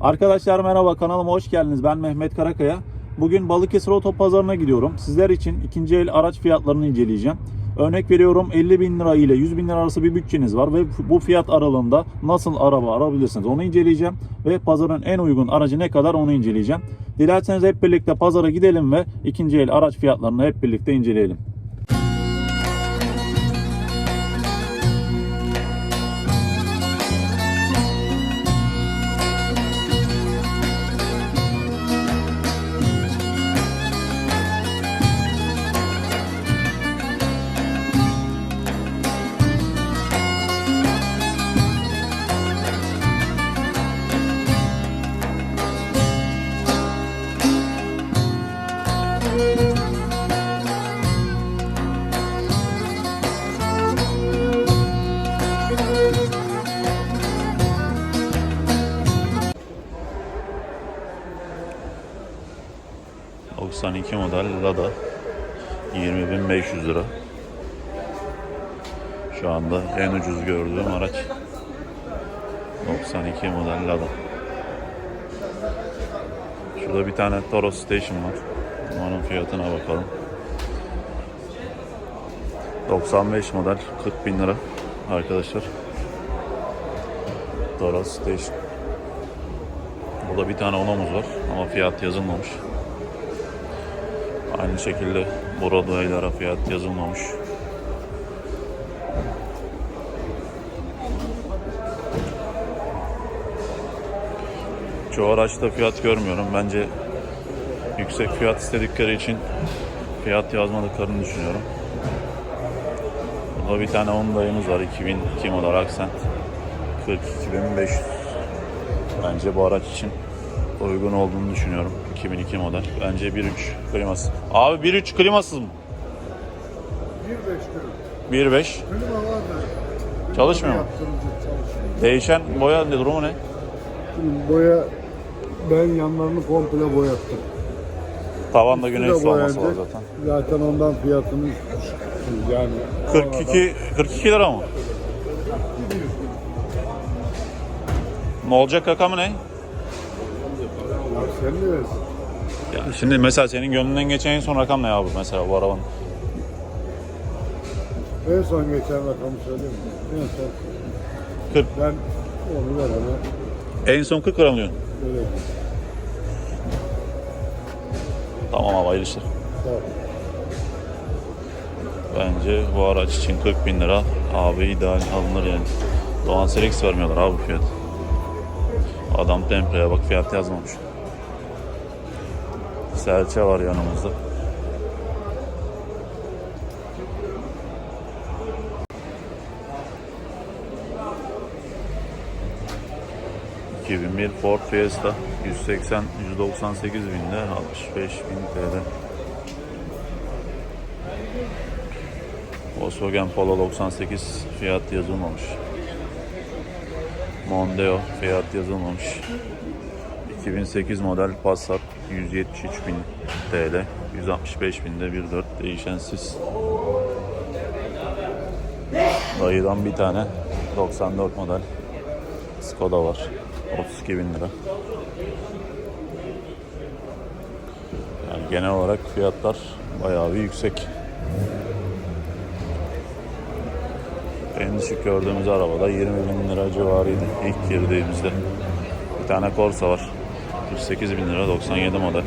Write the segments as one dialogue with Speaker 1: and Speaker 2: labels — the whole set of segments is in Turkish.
Speaker 1: Arkadaşlar merhaba kanalıma hoş geldiniz. Ben Mehmet Karakaya. Bugün Balıkesir Otopazarı'na gidiyorum. Sizler için ikinci el araç fiyatlarını inceleyeceğim. Örnek veriyorum 50 bin lira ile 100 bin lira arası bir bütçeniz var ve bu fiyat aralığında nasıl araba alabilirsiniz onu inceleyeceğim. Ve pazarın en uygun aracı ne kadar onu inceleyeceğim. Dilerseniz hep birlikte pazara gidelim ve ikinci el araç fiyatlarını hep birlikte inceleyelim. ...92 model Lada... ...20.500 lira... ...şu anda en ucuz gördüğüm araç... ...92 model Lada... ...şurada bir tane Toros Station var... ...onun fiyatına bakalım... ...95 model... ...40 bin lira... ...arkadaşlar... Toros Station... Burada bir tane Onomuz var ama fiyat yazılmamış. Aynı şekilde Broadway'lara fiyat yazılmamış. Çoğu araçta fiyat görmüyorum. Bence yüksek fiyat istedikleri için fiyat yazmadıklarını düşünüyorum. Burada bir tane Honda'yımız var. 2002 model Accent. 42.500. Bence bu araç için uygun olduğunu düşünüyorum. 2002 model. Bence 1.3 kliması. Abi 1.3 klimasız mı?
Speaker 2: 1.5 kilo.
Speaker 1: 1.5.
Speaker 2: Klima var da
Speaker 1: Çalışmıyor mu?
Speaker 2: çalışıyor.
Speaker 1: Değişen boya ne durumu ne?
Speaker 2: Boya ben yanlarını komple boyattım.
Speaker 1: Tavanda
Speaker 2: Üstü
Speaker 1: güneş
Speaker 2: de
Speaker 1: solması var zaten.
Speaker 2: Zaten ondan fiyatını yani
Speaker 1: 42 42 lira mı? Ne olacak rakamı ne?
Speaker 2: Sen de versin.
Speaker 1: Ya şimdi mesela senin gönlünden geçen en son rakam ne abi mesela bu arabanın?
Speaker 2: En son geçen rakamı söyleyeyim mi? En son
Speaker 1: 40.
Speaker 2: ben onu veremem.
Speaker 1: En son 40 lira mı diyorsun?
Speaker 2: Öyle.
Speaker 1: Tamam abi hayırlı işler.
Speaker 2: Tamam.
Speaker 1: Bence bu araç için 40 bin lira abi ideal alınır yani. Doğan Selex vermiyorlar abi bu fiyat. Adam tempreye bak fiyat yazmamış. Serçe var yanımızda. ...2001 Ford Fiesta 180 198 binde 65 bin TL. Volkswagen Polo 98 fiyat yazılmamış. Mondeo fiyat yazılmamış. 2008 model Passat 173 bin TL. 165 binde 1.4 değişensiz. Dayıdan bir tane 94 model Skoda var. 32 bin lira. Yani genel olarak fiyatlar bayağı bir yüksek. En düşük gördüğümüz arabada 20 bin lira civarıydı ilk girdiğimizde. Bir tane Corsa var. 48 bin lira 97 model.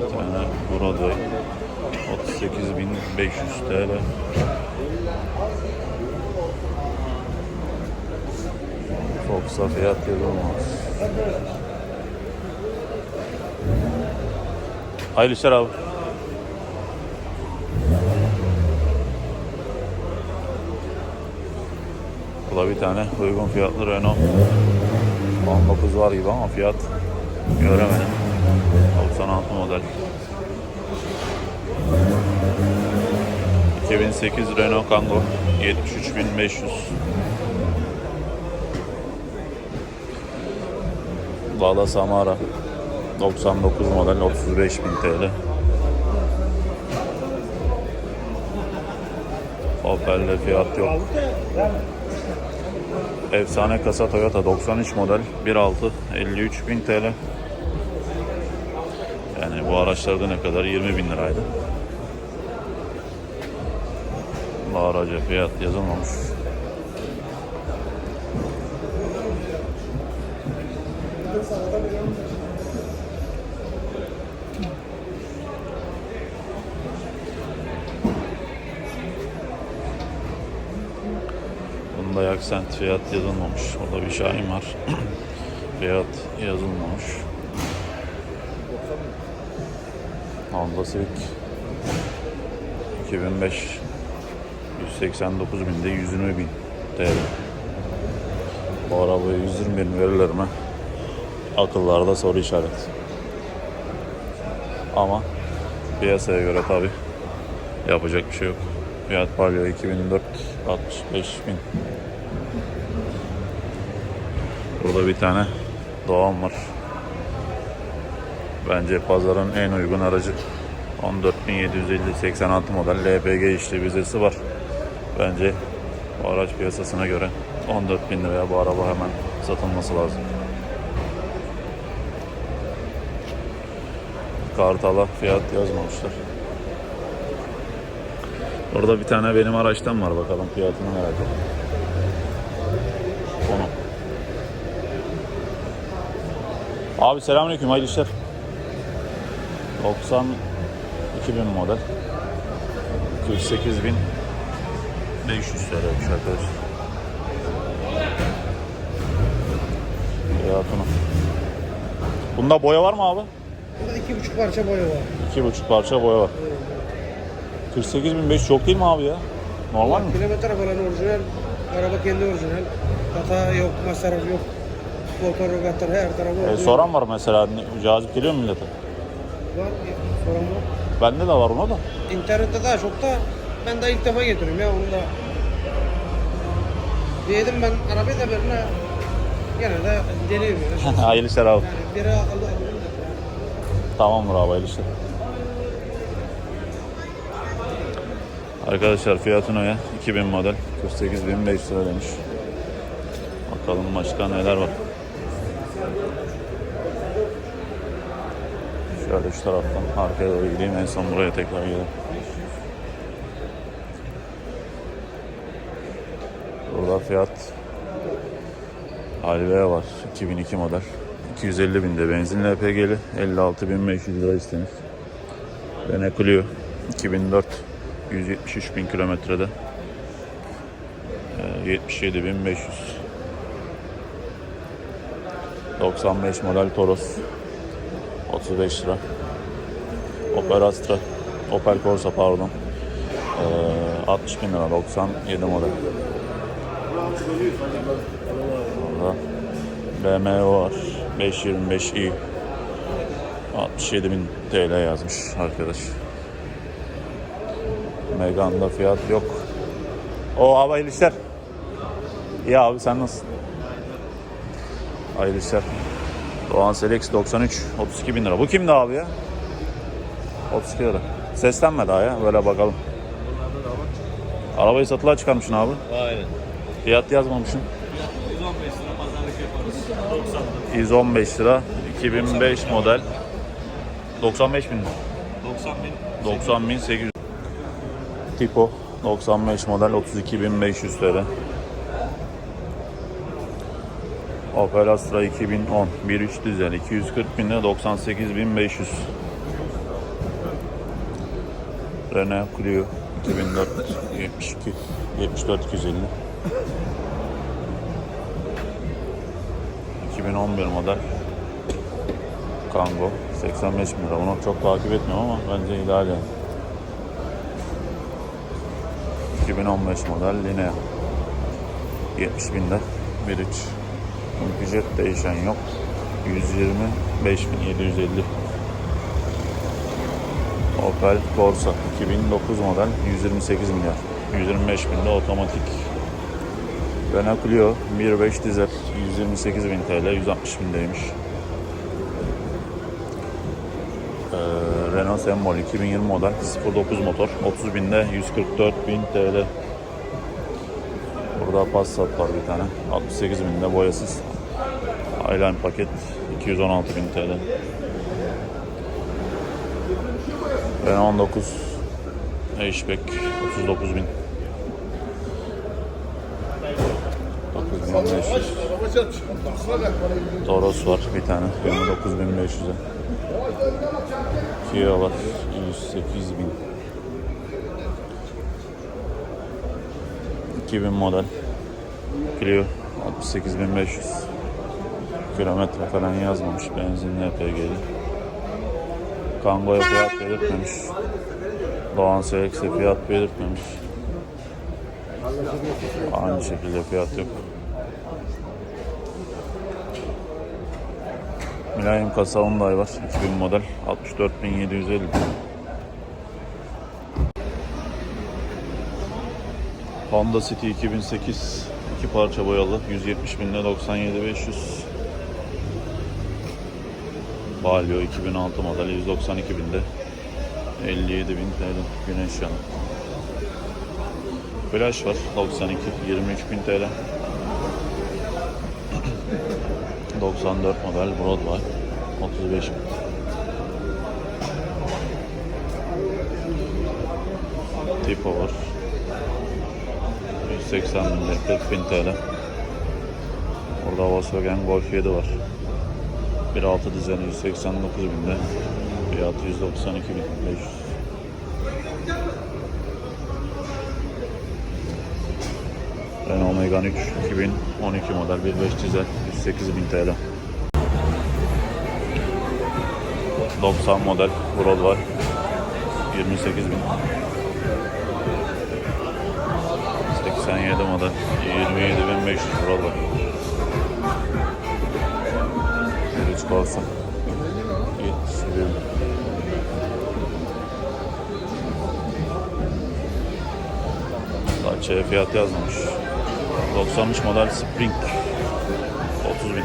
Speaker 1: Bir tane Broadway 38.500 TL. Fox'a fiyat yazılmaz. Hayırlı işler abi. Bu da bir tane uygun fiyatlı Renault. 19 var gibi ama fiyat göremedim. 96 model. 2008 Renault Kangoo 73.500 Lada Samara 99 model 35.000 TL Opel'de fiyat yok. Efsane kasa Toyota 93 model 1.6 53.000 TL. Yani bu araçlarda ne kadar? 20 bin liraydı. Bu araca fiyat yazılmamış. Thank 180 fiyat yazılmamış. Orada bir şahin var. fiyat yazılmamış. Honda Civic 2005 189 binde 120 bin TL. Bu arabaya 120 bin verirler mi? Akıllarda soru işareti. Ama piyasaya göre tabi yapacak bir şey yok. Fiyat Palio 2004 65 bin. Burada bir tane Doğan var. Bence pazarın en uygun aracı. 14.750 86 model LPG işli vizesi var. Bence bu araç piyasasına göre 14.000 liraya bu araba hemen satılması lazım. Kartal'a fiyat yazmamışlar. Orada bir tane benim araçtan var bakalım fiyatını merak ettim. Onu. Abi selamünaleyküm hayırlı işler. 90 2000 model. 48 bin 500 TL'ymiş arkadaşlar. Fiyatını. Bunda boya var mı abi?
Speaker 3: Burada iki buçuk parça boya var.
Speaker 1: İki buçuk parça boya var. 48.500 çok değil mi abi ya? Normal mi?
Speaker 3: Kilometre falan orijinal. Araba kendi orijinal. Hata yok, masraf yok. Rogatlar her tarafı
Speaker 1: E, soran var mesela ne- cazip geliyor mu millete?
Speaker 3: Var, soran var.
Speaker 1: Bende de var ona da.
Speaker 3: İnternette daha çok da ben de ilk defa getiriyorum ya onu da. Diyedim ben arabayı da birine gene de deniyorum yani.
Speaker 1: Hayırlı işler abi.
Speaker 3: yani biri akıllı alıyor.
Speaker 1: Tamamdır abi hayırlı işler. Arkadaşlar fiyatı ya? 2000 model 48.500 lira demiş. Bakalım başka neler var. Şöyle şu taraftan arkaya doğru gideyim. En son buraya tekrar gidelim. Burada fiyat Halvea var. 2002 model. 250 binde benzinli LPG'li 56.500 lira istemiş. Renault Clio 2004 173 bin kilometrede. Ee, 77.500 95 model Toros 35 lira Opel Astra Opel Corsa pardon Ee, 60 bin lira 97 model Burada BMW var 525i 67 bin TL yazmış arkadaş. Megane'da fiyat yok. O abi hayırlı işler. İyi abi sen nasılsın? Hayırlı işler. Doğan Selex 93 32 bin lira. Bu kimdi abi ya? 32 lira. Seslenme daha ya. Böyle bakalım. Arabayı satılığa çıkarmışsın abi.
Speaker 4: Aynen.
Speaker 1: Fiyat yazmamışsın. 115 lira 2005 model 95 bin lira.
Speaker 4: 90 bin.
Speaker 1: 90 bin 800 Tipo 95 model 32.500 TL Opel Astra 2010 1.3 dizel 240 bin lira 98.500 Renault Clio 2004 72 74 250 2011 model. Kangoo 85 bin lira. Onu çok takip etmiyorum ama bence ideal yani. 2015 model Linea. 70 binde. 1.3 Ücret değişen yok. 125.750 Opel Corsa 2009 model 128 milyar. 125 binde otomatik. Renault Clio 1.5 dizel 128 bin TL 160 bindeymiş. Ee, Renault Sembol 2020 model 09 motor 30 binde 144 bin TL. Burada Passat var bir tane. 68 binde boyasız. Highline paket 216 bin TL. Ben 19 Hatchback 39 bin. 9500. Toros var bir tane 29500'e. Kia var 108 bin. 2000 model. Clio 68500. Kilometre falan yazmamış. Benzinli LPG'li. Kango'ya fiyat belirtmemiş. Doğan Selex'e fiyat belirtmemiş. Aynı şekilde fiyat yok. Mülayim kasa Hyundai var. 2000 model. 64750. Honda City 2008 iki parça boyalı 170 binde 97 500 Balio 2006 model 192 binde 57 bin TL güneş yanı Flash var 92 23 bin TL 94 model Broadway 35 bin Tipo var 180 binde 40 bin TL. Burada Volkswagen Golf 7 var. 1.6 dizeni 189 binde. Fiyatı 192 bin 500. Renault Megane 3 2012 model 1.5 dizel 108 bin TL. 90 model Broadway 28 bin. 87 model 27.500 Broadway. 3 Corsa 71 Dacia'ya fiyat yazmamış. 93 model Spring 30 bin.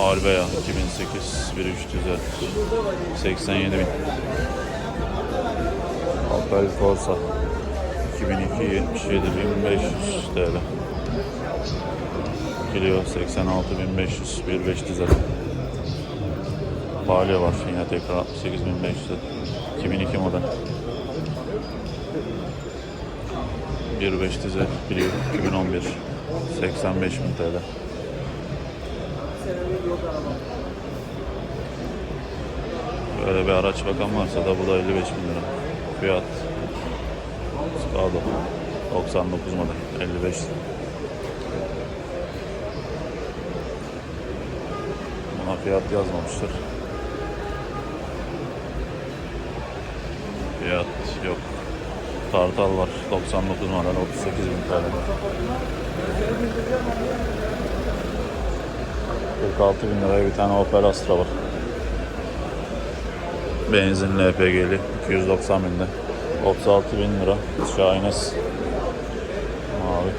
Speaker 1: Arbeya 2008 1.3 dizel 87 bin. Opel Corsa 2002 77 1500 TL. Clio 86 1500 1.5 dizel. Palio var yine tekrar 68 1500 2002 model. 1.5 dizel Clio 2011 85 bin TL. Böyle bir araç bakan varsa da bu da 55 bin lira. Fiyat Skada 99 model 55 Buna fiyat yazmamıştır. Fiyat yok. Tartal var 99 model 38 bin TL. 46 bin liraya bir tane Opel Astra var. Benzinli LPG'li 290 binde. 36 bin lira. Şahines. Mavi.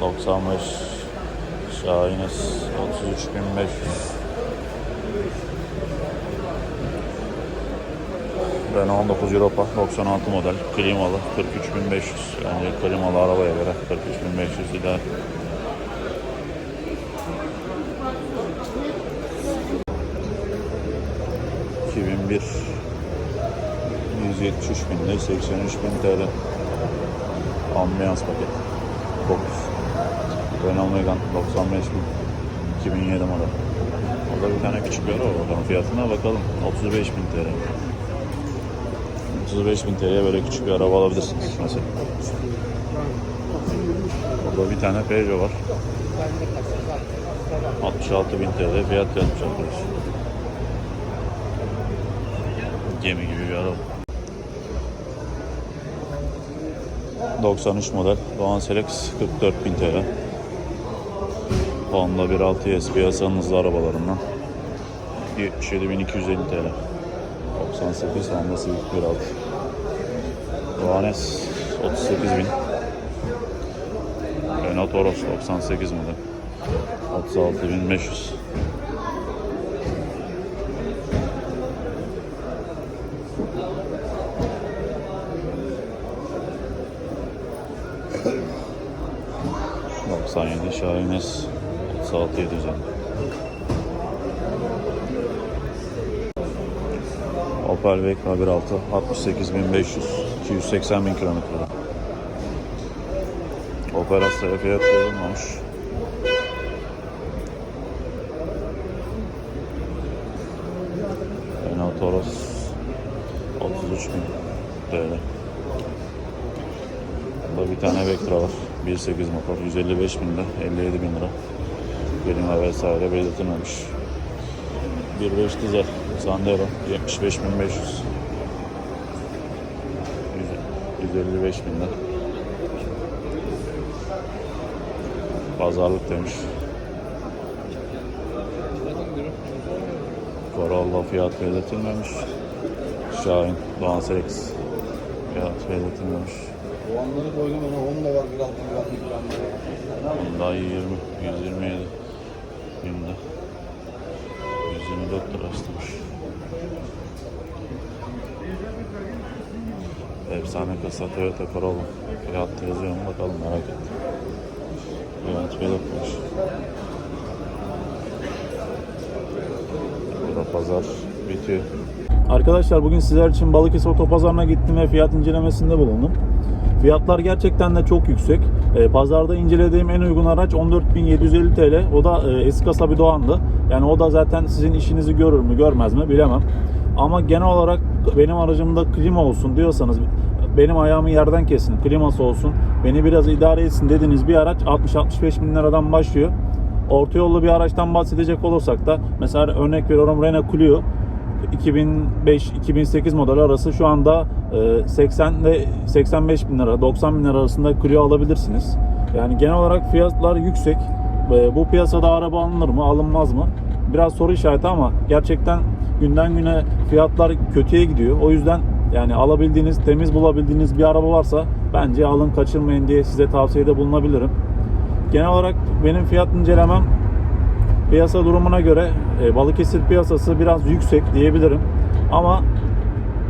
Speaker 1: 95 Şahines 33 bin 500 Renault 19 Europa 96 model. Klimalı 43 bin 500 yani klimalı arabaya göre 43 bin 500 ideal. ...2001... ...173 binde 83 bin TL... ...ambiyans paket... ...Focus... ...Renault Megane 95 bin... ...2007 model... ...orada bir tane küçük bir araba var... ...bakalım fiyatına bakalım... ...35 bin TL... ...35 bin TL'ye böyle küçük bir araba alabilirsiniz mesela... ...burada bir tane Peugeot var... 66 bin TL fiyat yazmış arkadaş. Gemi gibi bir araba. 93 model. Doğan Selex 44 bin TL. Honda 1.6 ES piyasanın hızlı arabalarından. 77.250 TL 98 Honda Civic 1.6 Rohanes 38.000 Renault Toros 98 model. 36.500 97 Şahines S 36 750. Opel Vectra 1.6 68.500 280 bin. Opel Astra'ya fiyat verilmemiş. Renault Toros 33 bin TL. Burada bir tane Vectra var. 1.8 motor. 155 bin lira. 57 bin lira. Kelime vesaire belirtilmemiş. 1.5 dizel. Sandero. 75 bin 500. 155 bin lira. Pazarlık demiş. Corolla fiyat belirtilmemiş. Şahin, Doğan Selex fiyat belirtilmemiş.
Speaker 2: Oğlanları koydum ona onunla var biraz güvenlik
Speaker 1: Hyundai 20, 127 binde. 124 lira istemiş. Efsane kasa Toyota Corolla. Fiyat yazıyor mu bakalım merak ettim. Fiyat belirtmiş. Burada pazar bitiyor. Arkadaşlar bugün sizler için Balıkesir Otopazarı'na gittim ve fiyat incelemesinde bulundum. Fiyatlar gerçekten de çok yüksek. E, pazarda incelediğim en uygun araç 14.750 TL. O da e, eski kasa bir Doğan'dı. Yani o da zaten sizin işinizi görür mü görmez mi bilemem. Ama genel olarak benim aracımda klima olsun diyorsanız benim ayağımı yerden kesin, kliması olsun, beni biraz idare etsin dediğiniz bir araç 60-65 bin liradan başlıyor. Orta yollu bir araçtan bahsedecek olursak da mesela örnek veriyorum Renault Clio 2005-2008 model arası şu anda e, 80 ile 85 bin lira, 90 bin lira arasında Clio alabilirsiniz. Yani genel olarak fiyatlar yüksek. E, Bu piyasada araba alınır mı, alınmaz mı? Biraz soru işareti ama gerçekten günden güne fiyatlar kötüye gidiyor. O yüzden yani alabildiğiniz, temiz bulabildiğiniz bir araba varsa bence alın kaçırmayın diye size tavsiyede bulunabilirim. Genel olarak benim fiyat incelemem piyasa durumuna göre e, Balıkesir piyasası biraz yüksek diyebilirim. Ama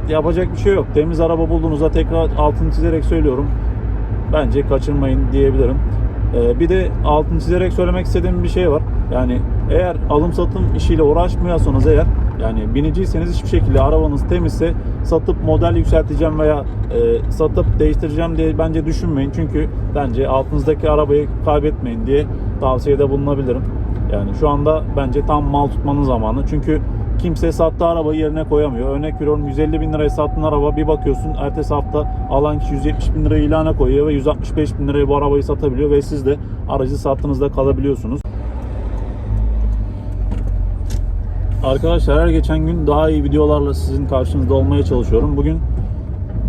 Speaker 1: yapacak bir şey yok. Temiz araba bulduğunuzda tekrar altını çizerek söylüyorum. Bence kaçırmayın diyebilirim. E, bir de altını çizerek söylemek istediğim bir şey var. Yani eğer alım satım işiyle uğraşmıyorsanız eğer yani biniciyseniz hiçbir şekilde arabanız temizse satıp model yükselteceğim veya e, satıp değiştireceğim diye bence düşünmeyin. Çünkü bence altınızdaki arabayı kaybetmeyin diye tavsiyede bulunabilirim. Yani şu anda bence tam mal tutmanın zamanı. Çünkü kimse sattığı arabayı yerine koyamıyor. Örnek veriyorum 150 bin liraya sattığın araba bir bakıyorsun ertesi hafta alan kişi 170 bin liraya ilana koyuyor ve 165 bin liraya bu arabayı satabiliyor ve siz de aracı sattığınızda kalabiliyorsunuz. Arkadaşlar her geçen gün daha iyi videolarla sizin karşınızda olmaya çalışıyorum. Bugün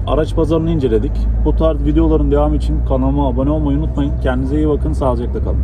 Speaker 1: araç pazarını inceledik. Bu tarz videoların devamı için kanalıma abone olmayı unutmayın. Kendinize iyi bakın, sağlıcakla kalın.